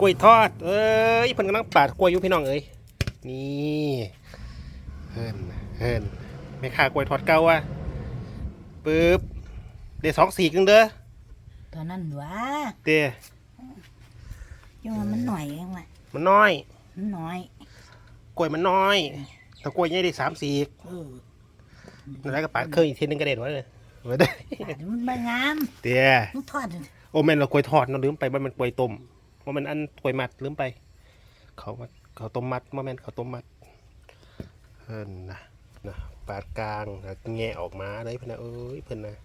กล้วยทอด เอ้ยเพิ่นกำลังปาดกล้วยอยู่พี่น้องเอ้ยนี่เฮินเฮินแม่ค้ากล้วยทอดเก่าว่ะปึ๊บเดี๋ยวสองสีกนึงเด้อตอนนั้นวะเด้ยังว่ามันหน่อยเองว่ะมันน้อยมันน้อยกล้วยมันน้อยถ้ากล้วยใหญ่ได้สามสีกเออแล้วก็ปาดเครื่องอีกทีนึงกระเด็นไว้เลยไว้ได้ปาดมันบางงามเด้มันทอดเลยโอ้แม่นเรากล้วยทอดเนาะลืมไปว่ามันกล้วยต้ม ว่ามันอันกล้วยมัดลืมไป เขามัดเขาต้มมัดว่าแม่นเขาต้มมัดเพิ่นนะนะปาดกลางแงะออกมาเลยเพิ่นนะเอ้ยเพิ่นนะ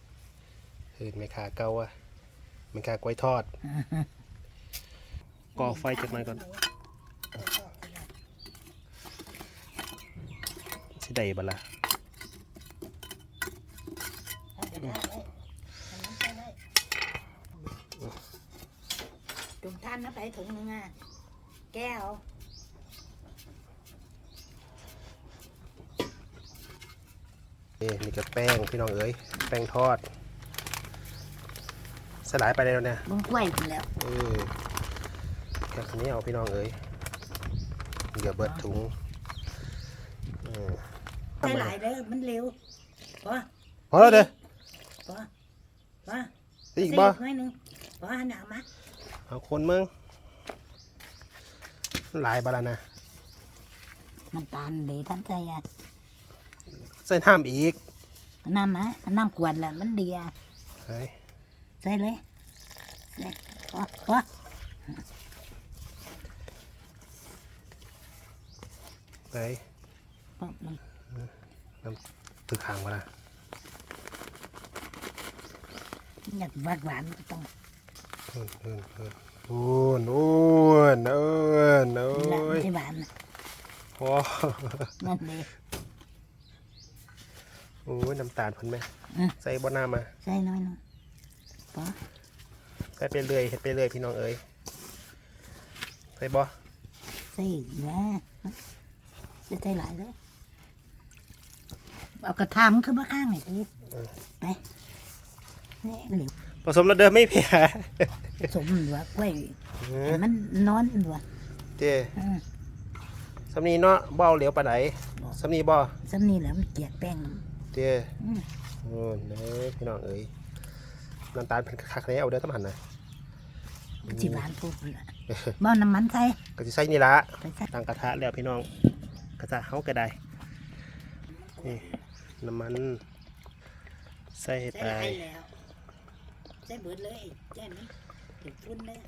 เพิ่นไม่ขาเก่าอะไม่ขากล้วยทอดก่อไฟจักหน่อยก่อนสิได้บ่ล่ะ ถุงท่านนะไปถุงนึงอะ แก้ว นี่นี่ก็แป้งพี่น้องเอ้ยแป้งทอด สลายไปแล้วเนี่ยมึงกล้วยไปแล้วเออแค่นี้เอาพี่น้องเอ้ยเดี๋ยวเบิดถุงเออใส่หลายเด้อมันเร็วพอพอแล้วเด้อพอพอได้อีกบ่ใส่หน่อยหนึงพอหันหน้ามา เอาคนมึงหลายบาละนะมันตาลเดี๋ยวท่านใส่อะใส่น้ำอีก น้ำมะน้ำกวนละมันดีอะเฮ้ยใส่เลยใส่พอพอเฮ้ยพอมันตึกหางบาละอยากหวานหวานๆก็ต้อง เอิ้นเอิ้นเอิ้นอ้วนอ้วนเอิ้นเอ้นี่ละไม่ยใช่หวานนะโอ้นั่นเลยโอ้ยน้ำตาลเพิ่นไหมอืมใส่บ่น้ำมาใส่น้อยหนึงพอใส่ไปเรื่อยเฮ็ดไปเรื่อยพี่น้องเอ้ยใส่บ่ใส่อีกนะใส่ใส่หลายเลยเอากระทำขึ้นมาข้างหน่อยดิไปนี่เหลว ผสมแล้วเดิมไม่เพียสมหัวกล้วยให้มันนอนหัวเจ้อืมสำนีเนาะบ่เอาเหลียวปานไหนสำนีบ่สำนี่แหล้วมันเกลียดแป้งเจ้อืมโอ้เน้อพี่น้องเอ้ยน้ำตาลเพิ่นคักๆแน่เอาเด้อทำหันนะสิหวานพูดละบ่เอาน้ำมันใส่ก็สิใส่นี่ละ ไปใส่ตั้งกระทะแล้วพี่น้องกระทะเฮาก็ได้นี่น้ำมันใส่ใส่ไปหลายแล้ว ใส่เบิดเลยใส่นี้ถึงฟุ้นเลย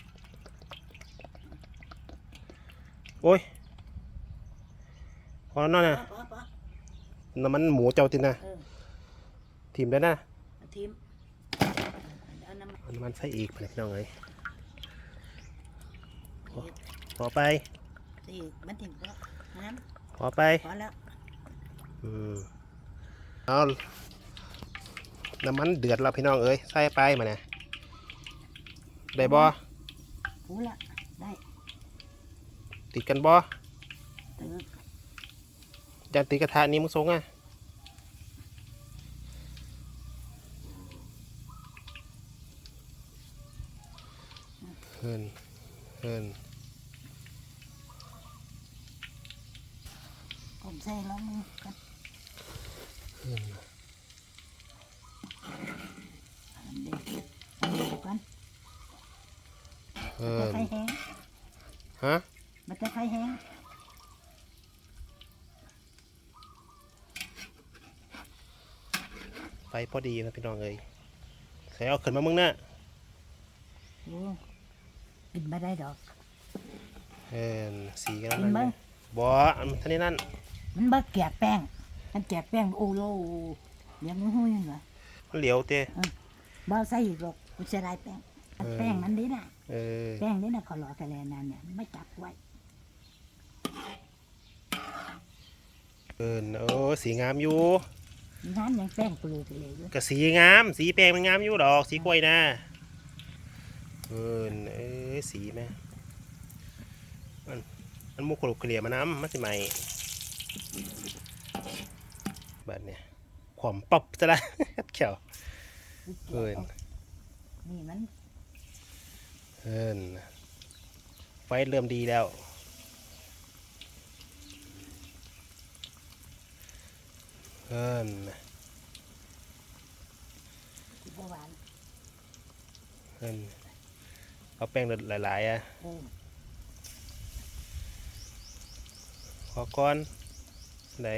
โอ้ยพอแล้วเนาะพนะอพอพอน้ำมันหมูเจ้าตินะเออทิมได้นะเอาทิมเอาน้ำมันเอาน้ำมันใส่อีกพี่น้องเอ้ยพอพอไปสิมันถึงก็น้พอไปำพอแล้วอืมเอาน้ำมันเดือดแล้วพี่น้องเอ้ยใส่ไปมาเนี่ย ได้บ่หูละได้ติดกันบ่เออยันติดกระทะนี้มึงทรงอะเฮินเฮินผมใส่แล้วมึงกันเฮินอันเดียวอันเดียวกัน เฮิจะนไฟแห้งฮะมันจะไฟแห้งไฟพอดีนะพี่น้องเอ้ยใส่เอาขึ้นมามึงนะโอ้กินไม่ได้ดอกเฮินสีกันแล้วกินไหมนะบ่อันท่านี้นั่น มันบ่เกลียกแป้งมันเกลียกแป้งโอ้โลเลี้ยงหูยังไงมันเหลียวเต้บ่ใส่อีกหรอกกูจะได้แป้งอันเออแป้งนั้นดิน่ะ เออแป้งนี่น่ะขอหล่อทะเลนั่นเนี่ยไม่จับไว้เอินโอ้สีงามอยู่งานยังแป้งปลูกเลยอยู่ก็สีงาม สีแปลงมันงามอยู่ดอก สีกล้วยนะเอินเอ้ยสีแม่มันมันมุกขลุกเกลี่ยมาน้ำมันสิใหม่แบบเนี้ยขวมป๊อบจะละเขียวเอินนี่มัน เอินไฟเริ่มดีแล้ว เพิ่นเอินเอาแป้งหลายๆอะขอก้อน ไหน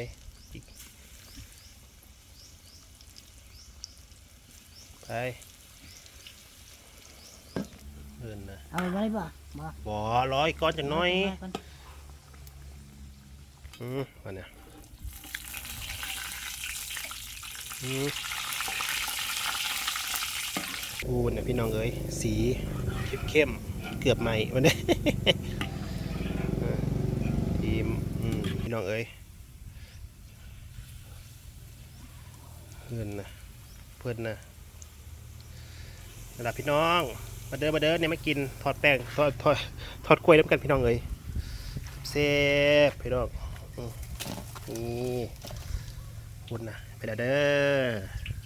ไป เอินนะเอาไว้บ่บ่บ่ร้อยก้อนจังน้อยก่อนอืมอันเนี้ยอืมอูเนี่ยพี่น้องเอ้ยสีเข้มๆเกือบใหม่วันนี้เออทีมอืมพี่น้องเอ้ยเพื่อนนะเพื่อนนะระดับพี่น้อง มาเดินมาเดินเนี่ยมากินทอดแป้งทอดทอดทอดกล้วยน้ำกันพี่น้องเลยเซฟพี่น้องอืมนี่คุณนะไปแล้วเด้อ